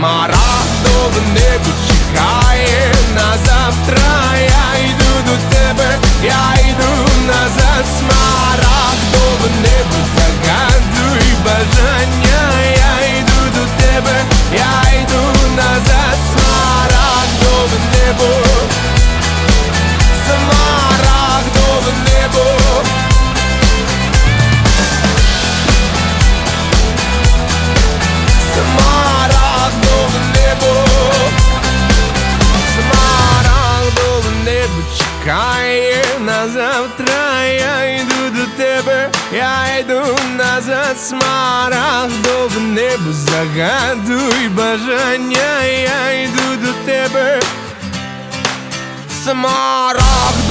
Смарагдове небо чекає на завтра. Я йду до тебе, я йду назад. Смарагдове небо загадуй бажання. Я йду до тебе, я йду назад. Чекає на завтра. Я йду до тебе, я йду назад, в небо, загадуй бажання, я йду до тебе. Смарагдове